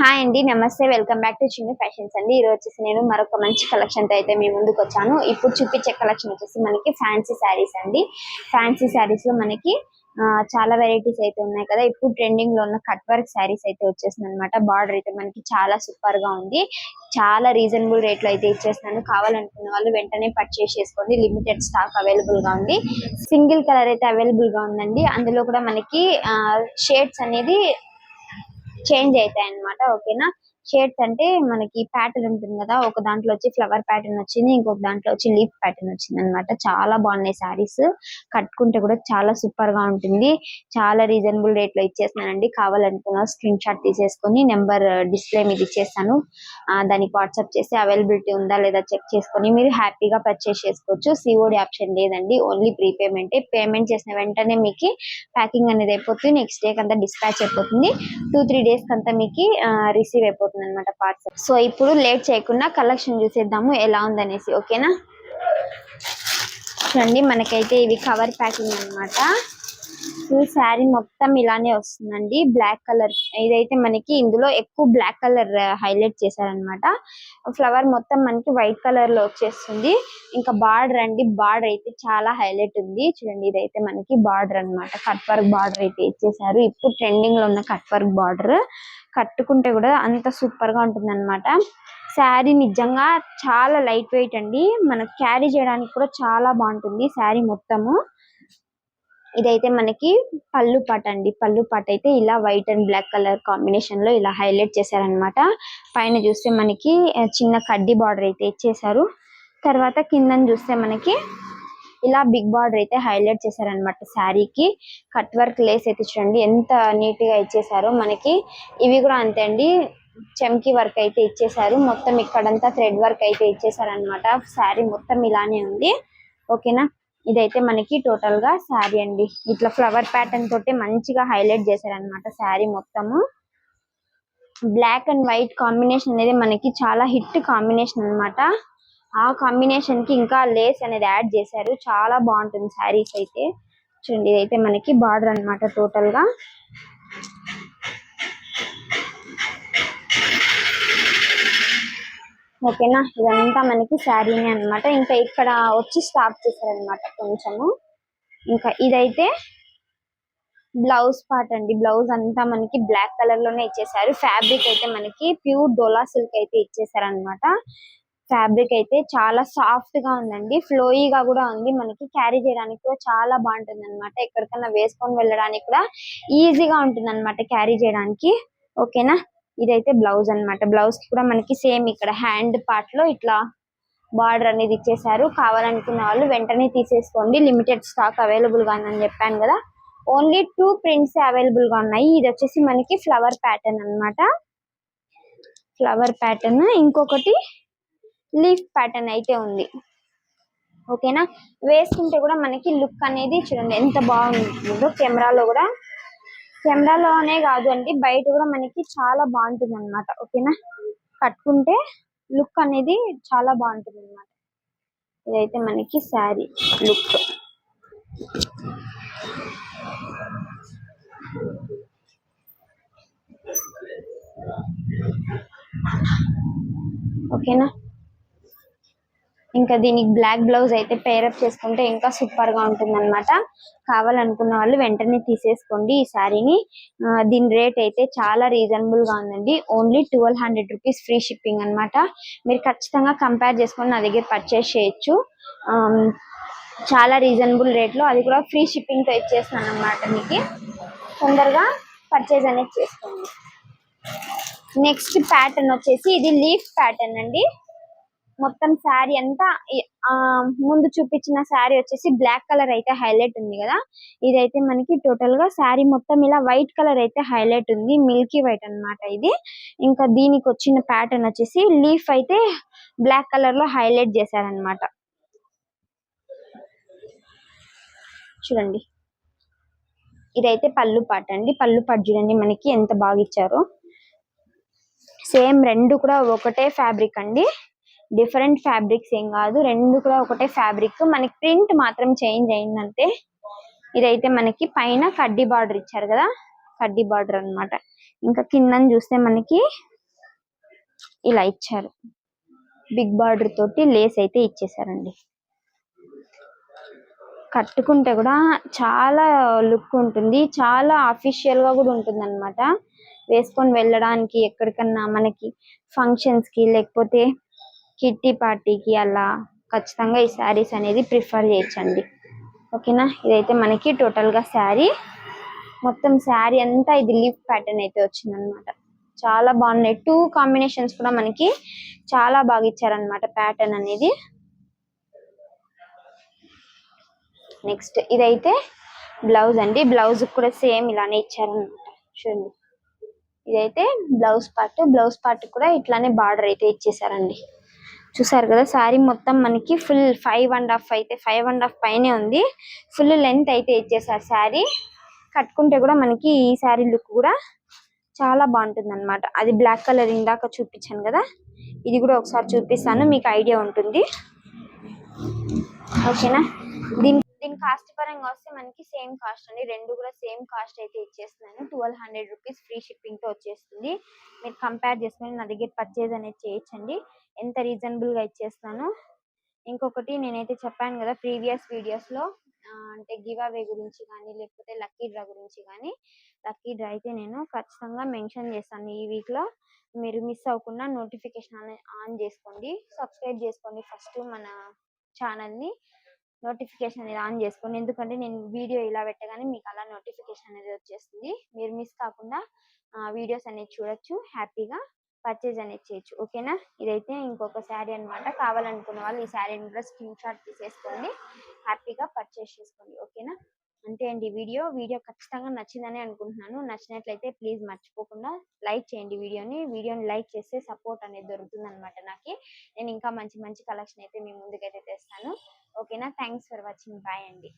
Hi అండి నమస్తే. Welcome back to Chinna fashions అండి. ఈరోజు వచ్చేసి నేను మరొక మంచి కలెక్షన్తో అయితే మీ ముందుకు వచ్చాను. ఇప్పుడు చూపించే కలెక్షన్ వచ్చేసి మనకి ఫ్యాన్సీ శారీస్ అండి. ఫ్యాన్సీ శారీస్లో మనకి చాలా వెరైటీస్ అయితే ఉన్నాయి కదా. ఇప్పుడు ట్రెండింగ్లో ఉన్న కట్ వర్క్ శారీస్ అయితే వచ్చేసింది అనమాట బార్డర్ అయితే మనకి చాలా సూపర్గా ఉంది. చాలా రీజనబుల్ రేట్లో అయితే ఇచ్చేస్తున్నాను. కావాలనుకున్న వాళ్ళు వెంటనే పర్చేస్ చేసుకోండి. లిమిటెడ్ స్టాక్ అవైలబుల్గా ఉంది. సింగిల్ కలర్ అయితే అవైలబుల్గా ఉందండి. అందులో కూడా మనకి షేడ్స్ అనేది చేంజ్ అవుతాయి అన్నమాట ఓకేనా? షేడ్స్ అంటే మనకి ప్యాటర్న్ ఉంటుంది కదా ఒక దాంట్లో వచ్చి ఫ్లవర్ ప్యాటర్న్ వచ్చింది ఇంకొక దాంట్లో వచ్చి లీఫ్ ప్యాటర్న్ వచ్చింది అనమాట చాలా బాగున్నాయి సారీస్ కట్టుకుంటే కూడా చాలా సూపర్గా ఉంటుంది. చాలా రీజనబుల్ రేట్లో ఇచ్చేస్తున్నానండి. కావాలనుకున్న స్క్రీన్ షాట్ తీసేసుకొని నెంబర్ డిస్ప్లే uh, మీద ఇచ్చేస్తాను. దానికి వాట్సాప్ చేసి అవైలబిలిటీ ఉందా లేదా చెక్ చేసుకొని మీరు హ్యాపీగా పర్చేస్ చేసుకోవచ్చు. సిఓడి ఆప్షన్ లేదండి. ఓన్లీ ప్రీపేమెంట్ పేమెంట్ చేసిన వెంటనే మీకు ప్యాకింగ్ అనేది అయిపోతుంది. నెక్స్ట్ డే కంతా డిస్పాచ్ అయిపోతుంది. టూ త్రీ డేస్ కంతా మీకు రిసీవ్ అయిపోతుంది. అనమాట పార్సల్ సో ఇప్పుడు లేట్ చేయకుండా కలెక్షన్ చూసేద్దాము ఎలా ఉందనేసి ఓకేనా చూడండి మనకైతే ఇవి కవర్ ప్యాకింగ్ అన్నమాట. ఫుల్ శారీ మొత్తం ఇలానే వస్తుందండి. బ్లాక్ కలర్ ఇదైతే మనకి ఇందులో ఎక్కువ బ్లాక్ కలర్ హైలైట్ చేశారనమాట. ఫ్లవర్ మొత్తం మనకి వైట్ కలర్లో వచ్చేస్తుంది. ఇంకా బార్డర్ అండి. బార్డర్ అయితే చాలా హైలైట్ ఉంది. చూడండి ఇదైతే మనకి బార్డర్ అన్నమాట కట్ వర్క్ బార్డర్ అయితే ఇచ్చేసారు ఇప్పుడు ట్రెండింగ్లో ఉన్న కట్ వర్క్ బార్డర్ కట్టుకుంటే కూడా అంత సూపర్గా ఉంటుంది అనమాట శారీ నిజంగా చాలా లైట్ వెయిట్ అండి. మనకు క్యారీ చేయడానికి కూడా చాలా బాగుంటుంది శారీ మొత్తము. ఇదైతే మనకి పళ్ళు పాట అండి. పళ్ళు పాట అయితే ఇలా వైట్ అండ్ బ్లాక్ కలర్ కాంబినేషన్లో ఇలా హైలైట్ చేశారనమాట పైన చూస్తే మనకి చిన్న కడ్డీ బార్డర్ అయితే ఇచ్చేసారు తర్వాత కింద చూస్తే మనకి ఇలా బిగ్ బార్డర్ అయితే హైలైట్ చేశారనమాట శారీకి. కట్ వర్క్ లేస్ అయితే చూడండి ఎంత నీట్గా ఇచ్చేసారో మనకి. ఇవి కూడా అంతే అండి చమ్కీ వర్క్ అయితే ఇచ్చేసారు మొత్తం ఇక్కడంతా థ్రెడ్ వర్క్ అయితే ఇచ్చేసారనమాట శారీ మొత్తం ఇలానే ఉంది. ఓకేనా? ఇదైతే మనకి టోటల్గా శారీ అండి. ఇట్లా ఫ్లవర్ ప్యాటర్న్ తోటి మంచిగా హైలైట్ చేశారనమాట శారీ మొత్తము. బ్లాక్ అండ్ వైట్ కాంబినేషన్ అనేది మనకి చాలా హిట్ కాంబినేషన్ అన్నమాట. ఆ కాంబినేషన్కి ఇంకా లేస్ అనేది యాడ్ చేశారు. చాలా బాగుంటుంది శారీస్ అయితే. చూడండి ఇదైతే మనకి బార్డర్ అన్నమాట టోటల్గా. ఓకేనా? ఇదంతా మనకి శారీనే అన్నమాట. ఇంకా ఇక్కడ వచ్చి స్టాప్ చేశారనమాట కొంచెము. ఇంకా ఇదైతే బ్లౌజ్ పార్ట్ అండి. బ్లౌజ్ అంతా మనకి బ్లాక్ కలర్లోనే ఇచ్చేసారు ఫ్యాబ్రిక్ అయితే మనకి ప్యూర్ డోలా సిల్క్ అయితే ఇచ్చేసారనమాట ఫ్యాబ్రిక్ అయితే చాలా సాఫ్ట్గా ఉందండి. ఫ్లోయీగా కూడా ఉంది. మనకి క్యారీ చేయడానికి కూడా చాలా బాగుంటుంది అనమాట ఎక్కడికైనా వేసుకొని వెళ్ళడానికి కూడా ఈజీగా ఉంటుంది అనమాట క్యారీ చేయడానికి. ఓకేనా? ఇదైతే బ్లౌజ్ అన్నమాట. బ్లౌజ్ కూడా మనకి సేమ్ ఇక్కడ హ్యాండ్ పార్ట్లో ఇట్లా బార్డర్ అనేది ఇచ్చేసారు కావాలనుకున్న వాళ్ళు వెంటనే తీసేసుకోండి. లిమిటెడ్ స్టాక్ అవైలబుల్గా ఉందని చెప్పాను కదా. ఓన్లీ టూ ప్రింట్స్ అవైలబుల్గా ఉన్నాయి. ఇది వచ్చేసి మనకి ఫ్లవర్ ప్యాటర్న్ అన్నమాట. Flower pattern. ఇంకొకటి లీఫ్ ప్యాటర్న్ అయితే ఉంది. ఓకేనా? వేసుకుంటే కూడా మనకి లుక్ అనేది చూడండి ఎంత బాగుంటుందో కెమెరాలో కూడా కెమెరాలోనే కాదు అండి బయట కూడా మనకి చాలా బాగుంటుంది అనమాట ఓకేనా? కట్టుకుంటే లుక్ అనేది చాలా బాగుంటుంది అనమాట ఇదైతే మనకి శారీ లుక్. ఓకేనా? ఇంకా దీనికి బ్లాక్ బ్లౌజ్ అయితే పేరప్ చేసుకుంటే ఇంకా సూపర్గా ఉంటుంది అనమాట కావాలనుకున్న వాళ్ళు వెంటనే తీసేసుకోండి ఈ శారీని. దీని రేట్ అయితే చాలా రీజనబుల్గా ఉందండి. Only twelve hundred rupees free shipping అనమాట మీరు ఖచ్చితంగా కంపేర్ చేసుకొని నా దగ్గర పర్చేస్ చేయొచ్చు. చాలా రీజనబుల్ రేట్లో అది కూడా ఫ్రీ షిప్పింగ్తో ఇచ్చేస్తాను అనమాట మీకు. తొందరగా పర్చేజ్ అనేది చేసుకోండి. నెక్స్ట్ ప్యాటర్న్ వచ్చేసి ఇది లీఫ్ ప్యాటర్న్ అండి. మొత్తం శారీ అంతా ఆ ముందు చూపించిన శారీ వచ్చేసి బ్లాక్ కలర్ అయితే హైలైట్ ఉంది కదా. ఇదైతే మనకి టోటల్గా శారీ మొత్తం ఇలా వైట్ కలర్ అయితే హైలైట్ ఉంది. మిల్కీ వైట్ అన్నమాట ఇది. ఇంకా దీనికి వచ్చిన ప్యాటర్న్ వచ్చేసి లీఫ్ అయితే బ్లాక్ కలర్లో హైలైట్ చేశారనమాట చూడండి. ఇదైతే పళ్ళు పాట అండి. పళ్ళు పాట చూడండి మనకి ఎంత బాగా ఇచ్చారో. సేమ్ రెండు కూడా ఒకటే ఫ్యాబ్రిక్ అండి. డిఫరెంట్ ఫ్యాబ్రిక్స్ ఏం కాదు. రెండు కూడా ఒకటే ఫ్యాబ్రిక్. మనకి ప్రింట్ మాత్రం చేంజ్ అయిందంటే ఇదైతే మనకి పైన కడ్డీ బార్డర్ ఇచ్చారు కదా కడ్డీ బార్డర్ అన్నమాట. ఇంకా కింద చూస్తే మనకి ఇలా ఇచ్చారు. బిగ్ బార్డర్ తోటి లేస్ అయితే ఇచ్చేసారండి. కట్టుకుంటే కూడా చాలా లుక్ ఉంటుంది. చాలా అఫీషియల్గా కూడా ఉంటుంది అనమాట వేసుకొని వెళ్ళడానికి ఎక్కడికన్నా మనకి ఫంక్షన్స్కి లేకపోతే కిట్టి పార్టీకి అలా ఖచ్చితంగా ఈ శారీస్ అనేది ప్రిఫర్ చేయొచ్చండి. ఓకేనా? ఇదైతే మనకి టోటల్గా శారీ. మొత్తం శారీ అంతా ఇది లీఫ్ ప్యాటర్న్ అయితే వచ్చింది అనమాట చాలా బాగున్నాయి. టూ కాంబినేషన్స్ కూడా మనకి చాలా బాగా ఇచ్చారనమాట ప్యాటర్న్ అనేది. నెక్స్ట్ ఇదైతే బ్లౌజ్ అండి. బ్లౌజ్ కూడా సేమ్ ఇలానే ఇచ్చారనమాట చూడండి. ఇదైతే బ్లౌజ్ పార్ట్. బ్లౌజ్ పార్ట్ కూడా ఇట్లానే బార్డర్ అయితే ఇచ్చేసారండి. చూసారు కదా శారీ మొత్తం మనకి ఫుల్ ఫైవ్ అండ్ హాఫ్ అయితే ఫైవ్ అండ్ హాఫ్ పైనే ఉంది. ఫుల్ లెంత్ అయితే ఇచ్చేసారు శారీ కట్టుకుంటే కూడా మనకి ఈ శారీ లుక్ కూడా చాలా బాగుంటుంది అనమాట అది బ్లాక్ కలర్ ఇందాక చూపించాను కదా ఇది కూడా ఒకసారి చూపిస్తాను మీకు ఐడియా ఉంటుంది. ఓకేనా? దీని కాస్ట్ పరంగా వస్తే మనకి సేమ్ కాస్ట్ అండి. రెండు కూడా సేమ్ కాస్ట్ అయితే ఇచ్చేస్తున్నాను. ట్వెల్వ్ హండ్రెడ్ రూపీస్ ఫ్రీ షిప్పింగ్తో వచ్చేస్తుంది. మీరు కంపేర్ చేసుకుని నా దగ్గర పర్చేజ్ అనేది చేయొచ్చండి. ఎంత రీజనబుల్గా ఇచ్చేస్తాను ఇంకొకటి నేనైతే చెప్పాను కదా ప్రీవియస్ వీడియోస్లో అంటే గివ్ అవే గురించి కానీ లేకపోతే లక్కీ డ్రా గురించి కానీ లక్కీ డ్రా అయితే నేను ఖచ్చితంగా మెన్షన్ చేస్తాను ఈ వీక్లో. మీరు మిస్ అవ్వకుండా నోటిఫికేషన్ ఆన్ చేసుకోండి. సబ్స్క్రైబ్ చేసుకోండి ఫస్ట్ మన ఛానల్ని నోటిఫికేషన్ అనేది ఆన్ చేసుకోండి. ఎందుకంటే నేను వీడియో ఇలా పెట్టగానే మీకు అలా నోటిఫికేషన్ అనేది వచ్చేస్తుంది. మీరు మిస్ కాకుండా వీడియోస్ అనేది చూడొచ్చు. హ్యాపీగా పర్చేజ్ అనేది చేయొచ్చు. ఓకేనా? ఇదైతే ఇంకొక శారీ అన్నమాట. కావాలనుకున్న వాళ్ళు ఈ శారీని కూడా స్క్రీన్ షాట్ తీసేసుకోండి. హ్యాపీగా పర్చేజ్ చేసుకోండి. ఓకేనా? అంతే అండి వీడియో. వీడియో ఖచ్చితంగా నచ్చిందని అనుకుంటున్నాను. నచ్చినట్లయితే ప్లీజ్ మర్చిపోకుండా లైక్ చేయండి వీడియోని. వీడియోని లైక్ చేస్తే సపోర్ట్ అనేది దొరుకుతుంది అనమాట నాకు. నేను ఇంకా మంచి మంచి కలెక్షన్ అయితే మీ ముందుకైతే తెస్తాను. ఓకేనా? Thanks for watching. బాయ్ అండి.